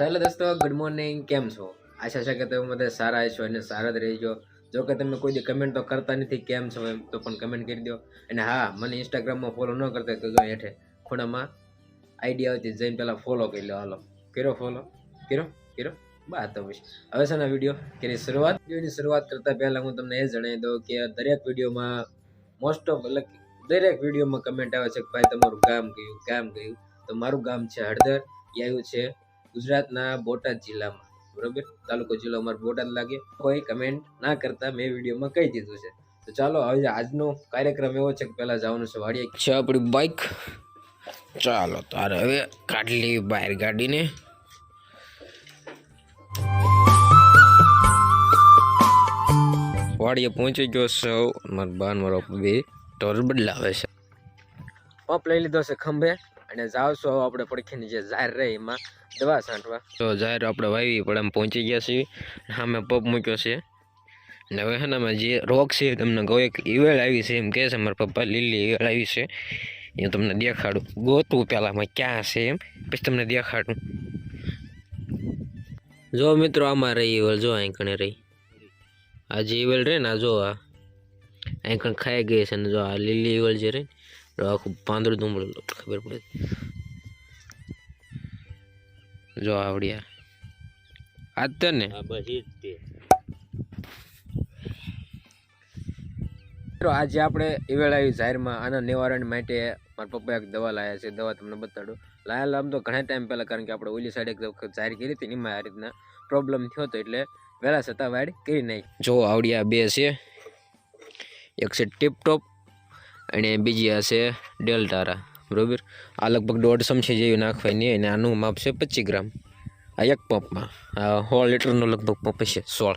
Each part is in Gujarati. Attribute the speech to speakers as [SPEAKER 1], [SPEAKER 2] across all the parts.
[SPEAKER 1] દોસ્તો ગુડ મોર્નિંગ કેમ છો? આશા છે કે તમે બધા સારા છો અને સારા જ રહેજો. જો કે તમે કોઈ કમેન્ટ તો કરતા નથી, કેમ છો એમ, તો પણ કમેન્ટ કરી દો અને હા, મને ઇન્સ્ટાગ્રામમાં ફોલો ન કરતા કહ્યું હેઠે ખૂણામાં આઈડિયા હતી જઈને પહેલાં ફોલો કરી લો. હાલો કર્યો ફોલો કર્યો કર્યો બા, તો પછી. હવે છે ને વીડિયો કેની શરૂઆત. વિડીયોની શરૂઆત કરતાં પહેલાં હું તમને એ જણાવી દઉં કે દરેક વિડીયોમાં મોસ્ટ ઓફ એટલે દરેક વિડીયોમાં કમેન્ટ આવે છે કે ભાઈ તમારું ગામ કયું ગામ કયું? તો મારું ગામ છે હળદર એ આવ્યું છે ગુજરાતના બોટાદ જિલ્લામાં. બરોબર? તાલુકો જિલ્લો અમારો બોટાદ લાગે. કોઈ કમેન્ટ ના કરતા મેં વિડીયોમાં કહી દીધું છે. તો ચાલો હવે આજનો કાર્યક્રમ એવો છે કે પહેલા જવાનું છે વાડીએ. છે આપણી બાઇક ચાલો તારે હવે કાઢલી બહાર ગાડીને વાડીએ પહોંચી ગયો સૌ મારા બાન મારો બે ટોર બદલાવે છે. પંપ લઈ લીધો છે ખંભે. અને જાવ છો આપણે પડખીની જે જાહેર રહે એમાં, દવા છાંટવા. તો જાહેર આપણે વાવી, પણ આમ પહોંચી ગયા છીએ. સામે પપ મૂક્યો છે. ને હવે છે જે રોગ છે તમને ગો એક ઈવેળ આવી છે એમ કહે છે મારા પપ્પા, લીલી ઈવેળ આવી છે. એ તમને દેખાડું. ગોતું પહેલાંમાં ક્યાં છે એમ, પછી તમને દેખાડું. જો મિત્રો, આમાં રહી ઈવેલ જો અહીં કણે રહી. આ જે ઈવલ રહે ને આ જો આ, અહીં કણ ખાઈ ગઈ છે ને જો આ લીલી ઈવેલ જે રહે આખું પાંદડું ધૂમડું ખબર પડે. જો આવડ્યા. આ જ ને આજે આપણે ઈવેળ આવી જાહેરમાં આના નિવારણ માટે મારા પપ્પા એક દવા લાયા છે. દવા તમને બતાડું. લાયેલા આમ તો ઘણા ટાઈમ પહેલાં કારણ કે આપણે ઓલી સાઈડ એક વખત જાહેર કરી હતી એમાં આ રીતના પ્રોબ્લેમ થયો હતો એટલે વહેલા છતાં વાડ કરી નાખી. જો આવડ્યા બે છે. એક છે ટીપટોપ અને બીજી આ છે ડેલ્ટારા બરાબર? આ લગભગ દોઢ ચમચી જેવી નાખવાની અને આનું માપ છે પચીસ ગ્રામ. આ એક પંપમાં. આ સોળ લીટરનો લગભગ પંપ છે સોળ.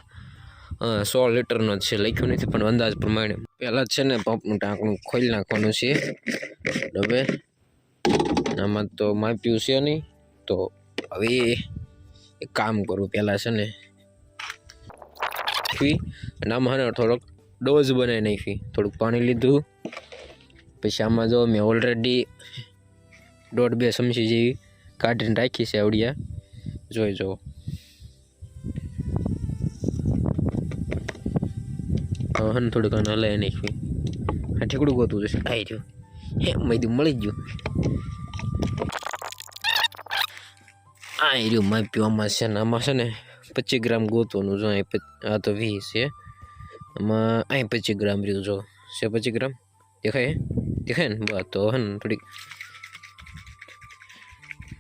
[SPEAKER 1] હા સોળ લીટરનો છે, લખ્યું નથી, પણ અંદાજ પ્રમાણે. પહેલાં છે ને પંપનું ટાંકણું ખોલી નાખવાનું છે. હવે આમાં તો માપ્યું છે નહીં. તો હવે એક કામ કરું, પહેલાં છે ને ફી અને આમાં છે થોડોક ડોઝ બનાવી નાખી. થોડુંક પાણી લીધું. પછી આમાં જો મેં ઓલરેડી દોઢ બે ચમચી જેવી કાઢીને રાખી છે આવડિયા. જોઈ જુઓ. હવે ને થોડુંક આને હલાવી નાખવી આ ઠેકડું ગોતું જશે. આવી રહ્યું હે, મેં મળી ગયું. આ રહ્યું માપ્યું આમાં છે ને, આમાં છે ને પચીસ ગ્રામ ગોતવાનું જો આ તો વીસ છે. આમાં અહીં પચીસ ગ્રામ રહ્યું જો. છે પચીસ ગ્રામ? દેખાય દેખાય ને બસ તો હે ને થોડીક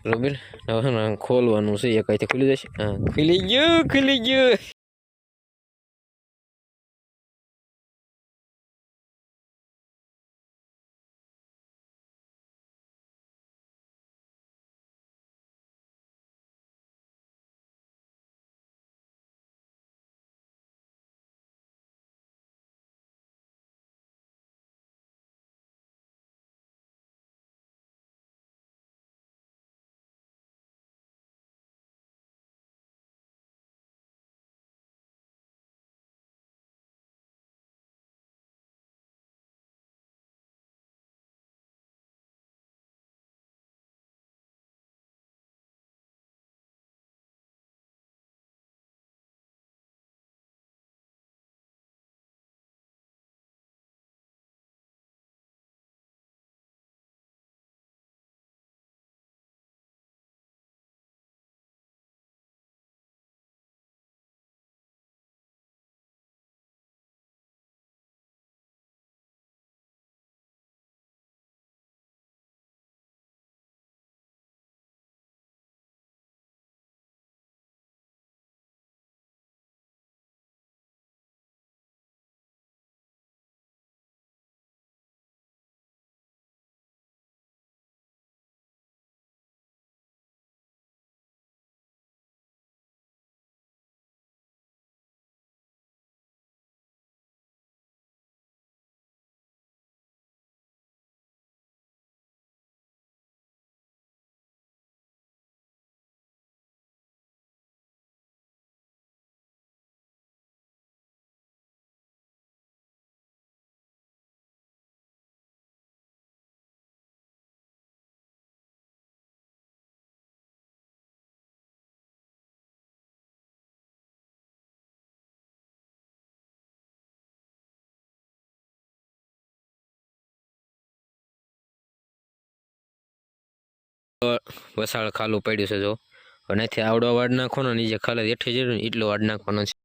[SPEAKER 1] બરોબર હવે ખોલવાનું છે એક અહીંથી ખુલી જશે હા ખુલી ગયું ખુલી ગયું વસાળ ખાલું પડ્યું છે જો. અને આવડો વાડ નાખવાનો નીચે ખાલી એઠી ને એટલો વાડ નાખવાનો છે.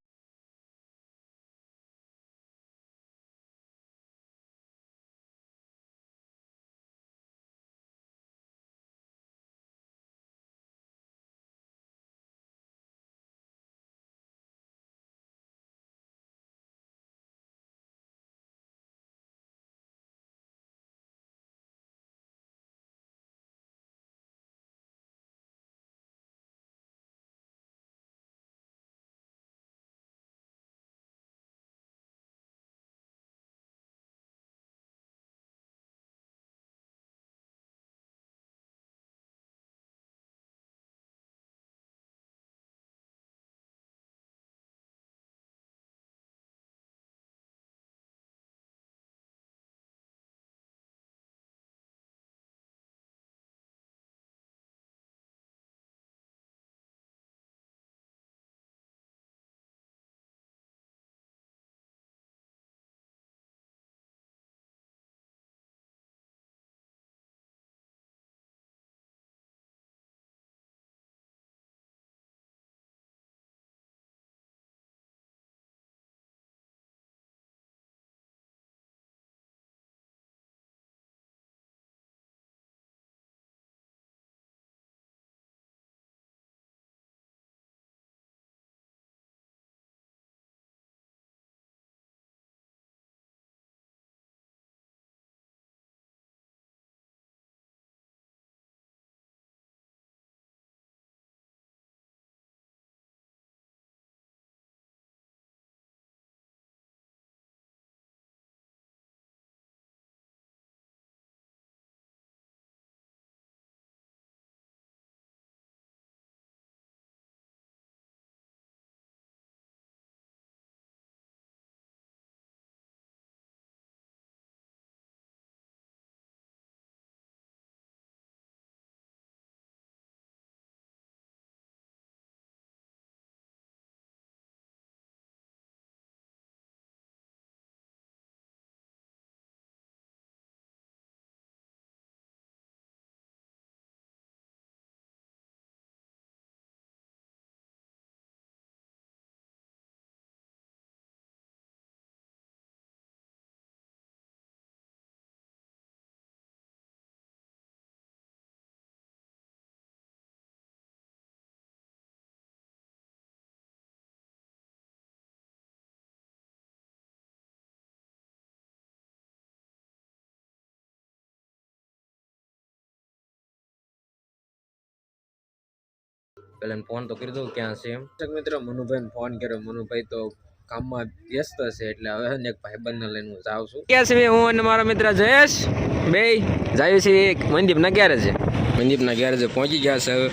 [SPEAKER 1] પેલા ફોન તો કરી દઉં ક્યાં છે એમ. મિત્રો મનુભાઈ ફોન કર્યો. મનુભાઈ તો કામમાં વ્યસ્ત છે એટલે હવે છે ને એક ભાઈબંધને લઈને હું જાઉં છું. ક્યાં છે હું અને મારો મિત્ર જયેશ. બે જાય છે એક મનદીપના ગેરેજે. મનદીપના ગેરેજે પહોંચી ગયા છે હવે.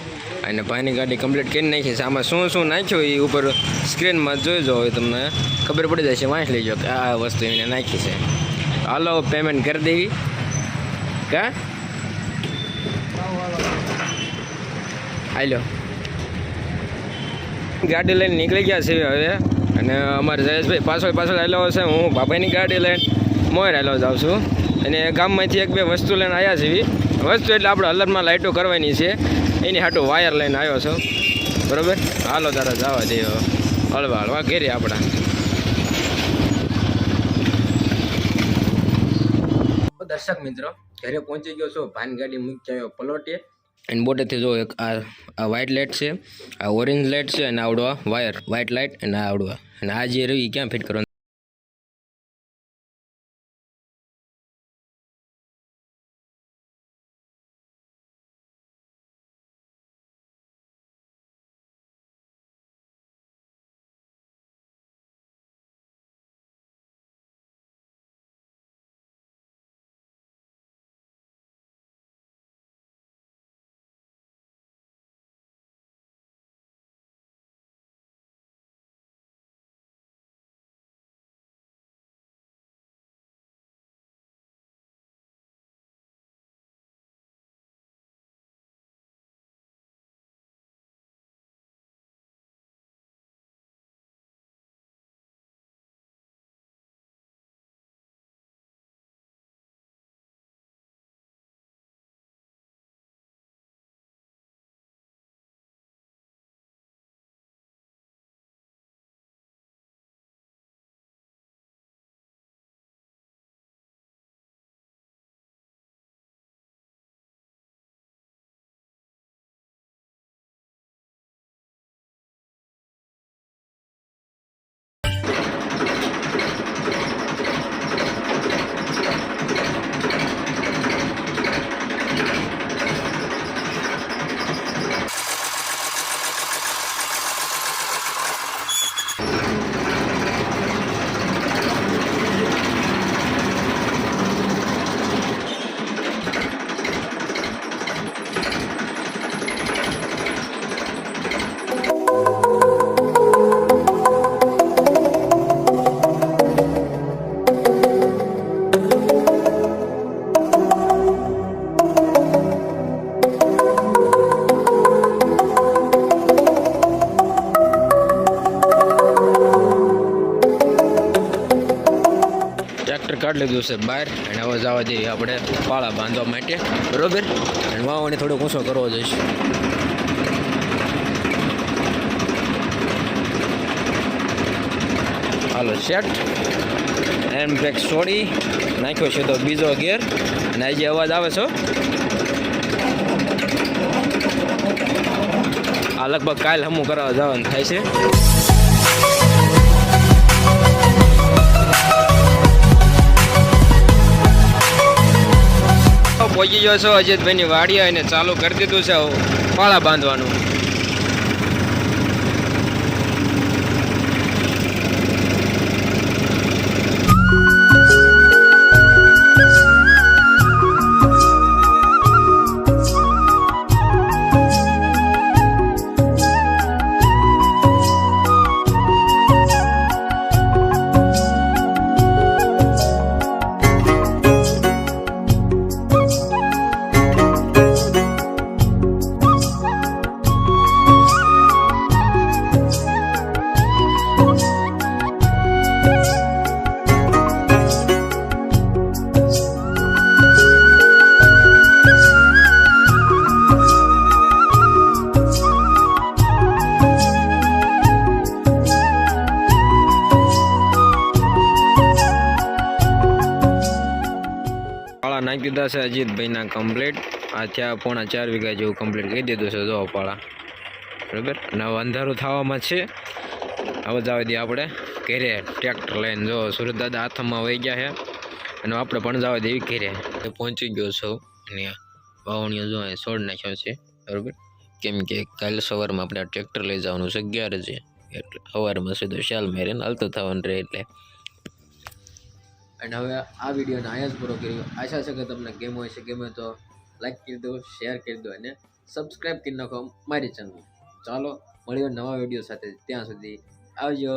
[SPEAKER 1] અને ભાઈની ગાડી કમ્પ્લીટ કરી નાખી છે. આમાં શું શું નાખ્યું એ ઉપર સ્ક્રીનમાં જોઈ જો હવે તમને ખબર પડી જશે. વાંચ લેજો કે આ વસ્તુ એને નાખી છે. હાલો પેમેન્ટ કરી દેવી. કા? હાલો. ગાડી લઈને નીકળી ગયા છીએ હવે. અને અમારે જયેશભાઈ પાછળ પાછળ આવેલો છે. હું બાપાની ગાડી લઈને મોર આવેલો જાઉં છું. અને ગામમાંથી એક બે વસ્તુ લઈને આવ્યા છીએ. વસ્તુ એટલે આપણે અલરમાં લાઇટો કરવાની છે. એની હાટું વાયર લઈને આવ્યો છું. બરોબર? હાલો તારા જવા દે હળવા હળવા ઘેરી આપણા. દર્શક મિત્રો, ઘરે પહોંચી ગયો છો. ભાનગાડી મૂકી આવ્યો પલોટીએ અને બોટેથી જો એક આ આ વ્હાઇટ લાઇટ છે, આ ઓરેન્જ લાઇટ છે, અને આવડો વાયર વ્હાઇટ લાઇટ અને આ આવડો અને આ જે રહ્યું એ ક્યાં ફિટ કરવાનું? લીધું છે બહાર અને હવે જવા દઈએ આપણે પાળા બાંધવા માટે, બરોબર? અને વાવણી થોડો ઊંચો કરવો જોઈશે. હાલો સેટ એમ બ્રેક છોડી નાખ્યો છે તો બીજો ગેર અને આજે અવાજ આવે છે આ લગભગ કાલ હમું કરવા જવાનું થાય છે. પહોંચી ગયો છો અજીતભાઈની વાડીએ અને ચાલુ કરી દીધું છે પાળા બાંધવાનું. નાખી છે અજીતભાઈના કમ્પ્લીટ આ ત્યાં પોણા ચાર વીઘા જેવું કમ્પ્લીટ કહી દીધું છે જો બરાબર? અને હવે અંધારું થવામાં છે. હવે જવા દઈએ આપણે ઘેરે. ટ્રેક્ટર લઈને જો સુરત દાદા હાથમાં વહી ગયા છે. અને આપણે પણ જવા દેવી ઘેરે. પહોંચી ગયો છું અને વાવણીઓ જો છોડ નાખ્યો છે. બરાબર? કેમ કે કાલે સવારમાં આપણે ટ્રેક્ટર લઈ જવાનું છે અગિયાર છે એટલે સવારમાં સીધો શાલ મારીને હાલતો થવાનું રહે એટલે. અને હવે આ વિડીયોને અહીંયા જ પૂરો કર્યો. આશા છે કે તમને ગેમ હોય છે, ગમે તો લાઈક કરી દો શેર કરી દો અને સબસ્ક્રાઈબ કરી નાખો મારી ચેનલ ચાલો, મળીએ નવા વીડિયો સાથે. ત્યાં સુધી આવજો.